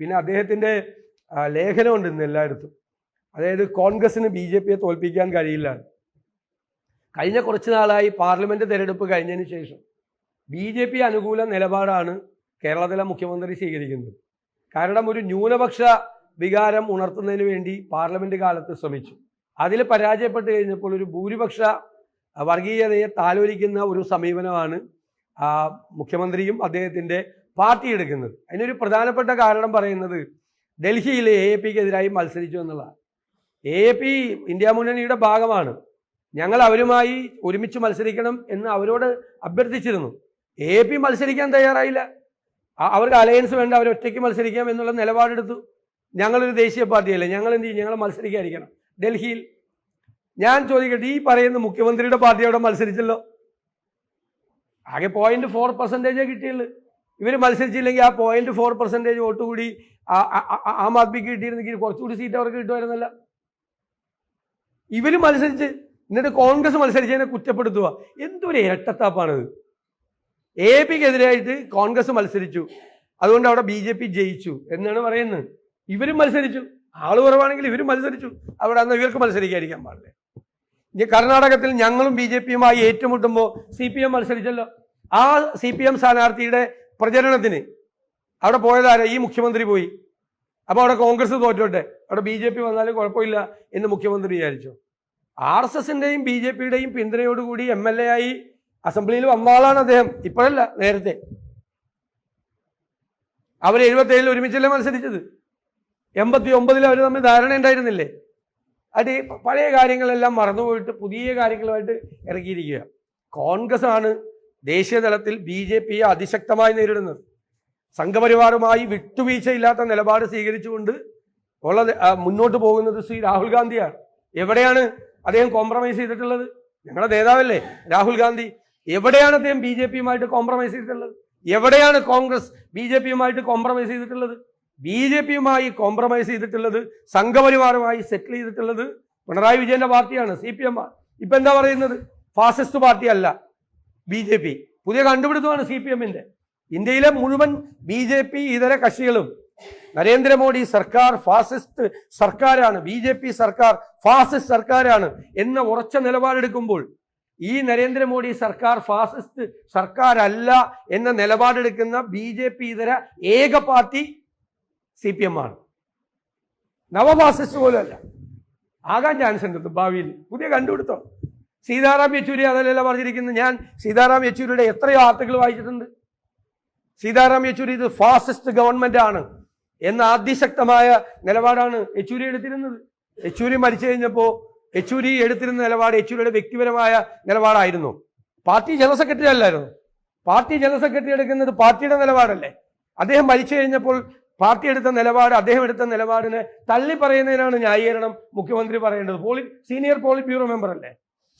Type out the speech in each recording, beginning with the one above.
പിന്നെ അദ്ദേഹത്തിന്റെ ലേഖനം ഇന്ന് എല്ലായിടത്തും. അതായത് കോൺഗ്രസിന് ബി ജെ പിയെ തോൽപ്പിക്കാൻ കഴിയില്ല. കഴിഞ്ഞ കുറച്ച് നാളായി പാർലമെന്റ് തിരഞ്ഞെടുപ്പ് കഴിഞ്ഞതിന് ശേഷം ബി ജെ പി അനുകൂല നിലപാടാണ് കേരളത്തിലെ മുഖ്യമന്ത്രി സ്വീകരിക്കുന്നത്. കാരണം ഒരു ന്യൂനപക്ഷ വികാരം ഉണർത്തുന്നതിന് വേണ്ടി പാർലമെന്റ് കാലത്ത് ശ്രമിച്ചു. അതിൽ പരാജയപ്പെട്ട് കഴിഞ്ഞപ്പോൾ ഒരു ഭൂരിപക്ഷ വർഗീയതയെ താലോലിക്കുന്ന ഒരു സമീപനമാണ് മുഖ്യമന്ത്രിയും അദ്ദേഹത്തിന്റെ പാർട്ടി എടുക്കുന്നത്. അതിനൊരു പ്രധാനപ്പെട്ട കാരണം പറയുന്നത് ഡൽഹിയിൽ എ എ പിക്കെതിരായി മത്സരിച്ചു എന്നുള്ളതാണ് എ എ പി ഇന്ത്യ മുന്നണിയുടെ ഭാഗമാണ്. ഞങ്ങൾ അവരുമായി ഒരുമിച്ച് മത്സരിക്കണം എന്ന് അവരോട് അഭ്യർത്ഥിച്ചിരുന്നു. എ പി മത്സരിക്കാൻ തയ്യാറായില്ല. അവർക്ക് അലയൻസ് വേണ്ട അവർ ഒറ്റയ്ക്ക് മത്സരിക്കാം എന്നുള്ള നിലപാടെടുത്തു. ഞങ്ങളൊരു ദേശീയ പാർട്ടിയല്ലേ ഞങ്ങൾ എന്ത് ചെയ്യും? ഞങ്ങൾ മത്സരിക്കാതിരിക്കണം. ഡൽഹിയിൽ. ഞാൻ ചോദിക്കട്ടെ ഈ പറയുന്ന മുഖ്യമന്ത്രിയുടെ പാർട്ടി അവിടെ മത്സരിച്ചല്ലോ? ആകെ പോയിന്റ് ഫോർ പെർസെന്റേജേ കിട്ടിയുള്ളൂ. ഇവർ മത്സരിച്ചില്ലെങ്കിൽ ആ പോയിന്റ് ഫോർ പെർസെന്റേജ് വോട്ട് കൂടി ആ- ആദ്മിക്ക് കിട്ടിയിരുന്നെങ്കിൽ കുറച്ചുകൂടി സീറ്റ് അവർക്ക് കിട്ടുമായിരുന്നല്ല. ഇവർ മത്സരിച്ച് എന്നിട്ട് കോൺഗ്രസ് മത്സരിച്ചതിനെ കുറ്റപ്പെടുത്തുക. എന്തൊരു ഇരട്ടത്താപ്പാണിത്. എ പിക്കെതിരായിട്ട് കോൺഗ്രസ് മത്സരിച്ചു. അതുകൊണ്ട് അവിടെ ബി ജെ പി ജയിച്ചു എന്നാണ് പറയുന്നത്. ഇവരും മത്സരിച്ചു. ആൾ കുറവാണെങ്കിൽ ഇവരും മത്സരിച്ചു. അവിടെ അന്ന് ഇവർക്ക് മത്സരിക്കാതിരിക്കാൻ പാടില്ല. ഇനി കർണാടകത്തിൽ ഞങ്ങളും ബി ജെ പിയുമായി ഏറ്റുമുട്ടുമ്പോൾ സി പി എം മത്സരിച്ചല്ലോ. ആ സി പി എം സ്ഥാനാർത്ഥിയുടെ പ്രചരണത്തിന്. അവിടെ പോയതാരാ? ഈ മുഖ്യമന്ത്രി പോയി. അപ്പോൾ അവിടെ കോൺഗ്രസ് തോറ്റോട്ടെ? അവിടെ ബി ജെ പി വന്നാലും കുഴപ്പമില്ല എന്ന് മുഖ്യമന്ത്രി വിചാരിച്ചു. ആർ എസ് എസിന്റെയും ബി ജെ പിയുടെയും പിന്തുണയോടുകൂടി എം എൽ എ ആയി അസംബ്ലിയിൽ വന്നാളാണ് അദ്ദേഹം. ഇപ്പോഴല്ല നേരത്തെ. അവർ എഴുപത്തി ഏഴിൽ ഒരുമിച്ചല്ലേ മത്സരിച്ചത്? എൺപത്തി ഒമ്പതിൽ അവർ തമ്മിൽ ധാരണ ഉണ്ടായിരുന്നില്ലേ? അത് പഴയ കാര്യങ്ങളെല്ലാം മറന്നുപോയിട്ട് പുതിയ കാര്യങ്ങളുമായിട്ട് ഇറക്കിയിരിക്കുക കോൺഗ്രസ് ആണ് ദേശീയ തലത്തിൽ ബി ജെ പിയെ അതിശക്തമായി നേരിടുന്നത്. സംഘപരിവാറുമായി വിട്ടുവീഴ്ചയില്ലാത്ത നിലപാട് സ്വീകരിച്ചുകൊണ്ട് ഉള്ള മുന്നോട്ട് പോകുന്നത് ശ്രീ രാഹുൽ ഗാന്ധിയാണ്. എവിടെയാണ് അദ്ദേഹം കോംപ്രമൈസ് ചെയ്തിട്ടുള്ളത്? ഞങ്ങളുടെ നേതാവല്ലേ രാഹുൽ ഗാന്ധി. എവിടെയാണ് അദ്ദേഹം ബി ജെ പിയുമായിട്ട് കോംപ്രമൈസ് ചെയ്തിട്ടുള്ളത്? എവിടെയാണ് കോൺഗ്രസ് ബി ജെ പിയുമായിട്ട് കോംപ്രമൈസ് ചെയ്തിട്ടുള്ളത്? ബി ജെ പിയുമായി കോംപ്രമൈസ് ചെയ്തിട്ടുള്ളത് സംഘപരിവാറുമായി സെറ്റിൽ ചെയ്തിട്ടുള്ളത് പിണറായി വിജയന്റെ പാർട്ടിയാണ് സി പി എം ഇപ്പൊ എന്താ പറയുന്നത്? ഫാസിസ്റ്റ് പാർട്ടി അല്ല ബി ജെ പി. പുതിയ കണ്ടുപിടുത്തമാണ് സി പി എമ്മിന്റെ. ഇന്ത്യയിലെ മുഴുവൻ ബി ജെ പി ഇതര കക്ഷികളും നരേന്ദ്രമോദി സർക്കാർ ഫാസിസ്റ്റ് സർക്കാരാണ് ബി ജെ പി സർക്കാർ ഫാസിസ്റ്റ് സർക്കാരാണ് എന്ന ഉറച്ച നിലപാടെടുക്കുമ്പോൾ ഈ നരേന്ദ്രമോദി സർക്കാർ ഫാസിസ്റ്റ് സർക്കാരല്ല എന്ന നിലപാടെടുക്കുന്ന ബി ജെ പി ഇതര ഏക പാർട്ടി സി പി എം ആണ് നവഫാസിസ്റ്റ് പോലും അല്ല ആകാൻ ചാൻസ് ഉണ്ട് ഭാവിയിൽ. പുതിയ കണ്ടുപിടുത്തോ. സീതാറാം യെച്ചൂരി അതല്ലല്ലോ പറഞ്ഞിരിക്കുന്നത്. ഞാൻ സീതാറാം യെച്ചൂരിയുടെ എത്രയോ ആർട്ടിക്കിൾ വായിച്ചിട്ടുണ്ട്. സീതാറാം യെച്ചൂരി ഇത് ഫാസിസ്റ്റ് ഗവൺമെന്റ് ആണ് എന്ന അതിശക്തമായ നിലപാടാണ് യെച്ചൂരി എടുത്തിരുന്നത്. യെച്ചൂരി മരിച്ചു കഴിഞ്ഞപ്പോൾ യെച്ചൂരി എടുത്തിരുന്ന നിലപാട് യെച്ചൂരിയുടെ വ്യക്തിപരമായ നിലപാടായിരുന്നു. പാർട്ടി ജനറൽ സെക്രട്ടറി അല്ലായിരുന്നു. പാർട്ടി ജനറൽ സെക്രട്ടറി എടുക്കുന്നത് പാർട്ടിയുടെ നിലപാടല്ലേ? അദ്ദേഹം മരിച്ചു കഴിഞ്ഞപ്പോൾ പാർട്ടി എടുത്ത നിലപാട് അദ്ദേഹം എടുത്ത നിലപാടിനെ തള്ളി പറയുന്നതിനാണ് ന്യായീകരണം മുഖ്യമന്ത്രി പറയേണ്ടത്. Poly senior polit bureau member അല്ലേ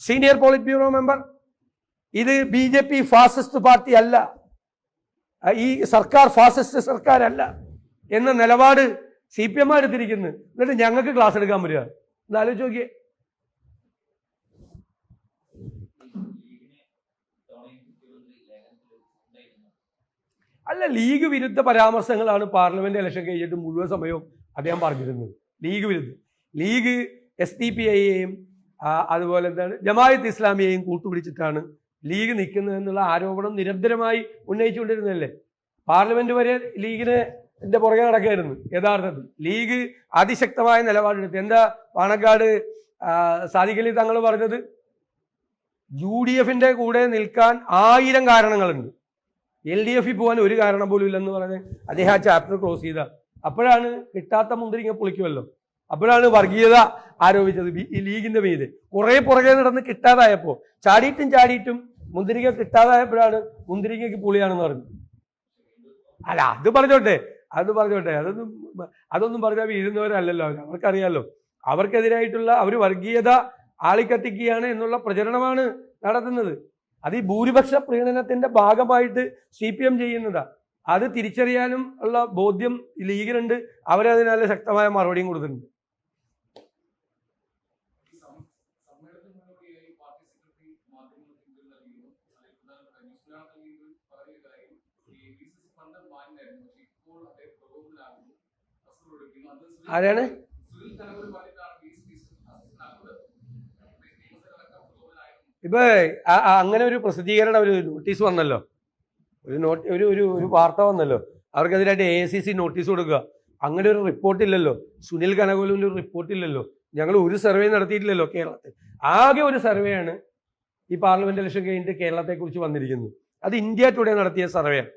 സീനിയർ പോളിറ്റ് ബ്യൂറോ മെമ്പർ ഇത് B J P fascist party അല്ല. ഈ സർക്കാർ ഫാസിസ്റ്റ് സർക്കാരല്ല എന്ന നിലപാട് സി പി എം എടുത്തിരിക്കുന്നു. എന്നിട്ട് ഞങ്ങൾക്ക് ക്ലാസ് എടുക്കാൻ വരിക എന്നാലോചിച്ച് നോക്കിയേ. അല്ല ലീഗ് വിരുദ്ധ പരാമർശങ്ങളാണ് പാർലമെന്റ് ഇലക്ഷൻ കഴിഞ്ഞിട്ട് മുഴുവൻ സമയവും അദ്ദേഹം പറഞ്ഞിരുന്നത്. ലീഗ് വിരുദ്ധ. ലീഗ് എസ് ഡി പി ഐയെയും അതുപോലെ എന്താണ്? ജമായത്ത് ഇസ്ലാമിയെയും കൂട്ടുപിടിച്ചിട്ടാണ് ലീഗ് നിൽക്കുന്നത് എന്നുള്ള ആരോപണം നിരന്തരമായി ഉന്നയിച്ചുകൊണ്ടിരുന്നതല്ലേ? പാർലമെന്റ് വരെ ലീഗിന് പുറകെ നടക്കുകയായിരുന്നു യഥാർത്ഥത്തിൽ. ലീഗ് അതിശക്തമായ നിലപാടെടുത്ത്. എന്താ പാണക്കാട് സാദിഖലി തങ്ങൾ പറഞ്ഞത്? യു ഡി എഫിന്റെ കൂടെ നിൽക്കാൻ ആയിരം കാരണങ്ങളുണ്ട്. എൽ ഡി എഫിൽ പോകാൻ ഒരു കാരണം പോലും ഇല്ലെന്ന് പറഞ്ഞ് അദ്ദേഹം ആ ചാപ്റ്റർ ക്ലോസ് ചെയ്ത. അപ്പോഴാണ് കിട്ടാത്ത മുന്തിരിങ്ങ പൊളിക്കുമല്ലോ. അപ്പോഴാണ് വർഗീയത ആരോപിച്ചത്. ഈ ലീഗിന്റെ മീത്. കുറെ പുറകെ നടന്ന് കിട്ടാതായപ്പോ ചാടിയിട്ടും ചാടിയിട്ടും മുന്തിരിക കിട്ടാതായപ്പോഴാണ് മുന്തിരിങ്ങയ്ക്ക് പുളിയാണെന്ന് പറഞ്ഞു അല്ല അത് പറഞ്ഞോട്ടെ അത് പറഞ്ഞോട്ടെ. അതൊന്നും അതൊന്നും പറഞ്ഞാൽ വീഴുന്നവരല്ലല്ലോ. അവർ അവർക്കറിയാലോ. അവർക്കെതിരായിട്ടുള്ള അവർ വർഗീയത ആളിക്കത്തിക്കുകയാണ് എന്നുള്ള പ്രചരണമാണ് നടത്തുന്നത്. അത് ഈ ഭൂരിപക്ഷ പ്രീണനത്തിന്റെ ഭാഗമായിട്ട് സി പി എം ചെയ്യുന്നതാ. അത് തിരിച്ചറിയാനും ഉള്ള ബോധ്യം ലീഗിനുണ്ട്. അവരതിനാല് ശക്തമായ മറുപടിയും കൊടുത്തിട്ടുണ്ട് സമ്മേളനത്തിന് മുന്നോടിയായി പാർട്ടി സെക്രട്ടറി മാധ്യമങ്ങൾക്ക് ഇന്റർവ്യൂ നൽകിയിരുന്നു അതിൽ പ്രധാനപ്പെട്ട ഇപ്പോൾ ആരാണ്? സുനിൽ പറഞ്ഞിട്ടാണ് സി അസിസ്റ്റന്റ് ഇപ്പൊ അങ്ങനെ ഒരു പ്രസിദ്ധീകരണം ഒരു നോട്ടീസ് വന്നല്ലോ. ഒരു നോട്ട് ഒരു ഒരു ഒരു വാർത്ത വന്നല്ലോ. അവർക്കെതിരായിട്ട് എ സി സി നോട്ടീസ് കൊടുക്കുക. അങ്ങനെ ഒരു റിപ്പോർട്ട് ഇല്ലല്ലോ. സുനിൽ കനകോലിന്റെ ഒരു റിപ്പോർട്ട് ഇല്ലല്ലോ. ഞങ്ങൾ ഒരു സർവേ നടത്തിയിട്ടില്ലല്ലോ കേരളത്തിൽ. ആകെ ഒരു സർവേ ആണ് ഈ പാർലമെന്റ് ഇലക്ഷൻ കഴിഞ്ഞിട്ട് കേരളത്തെക്കുറിച്ച് വന്നിരിക്കുന്നത്. അത് ഇന്ത്യ ടുഡേ നടത്തിയ സർവേയാണ്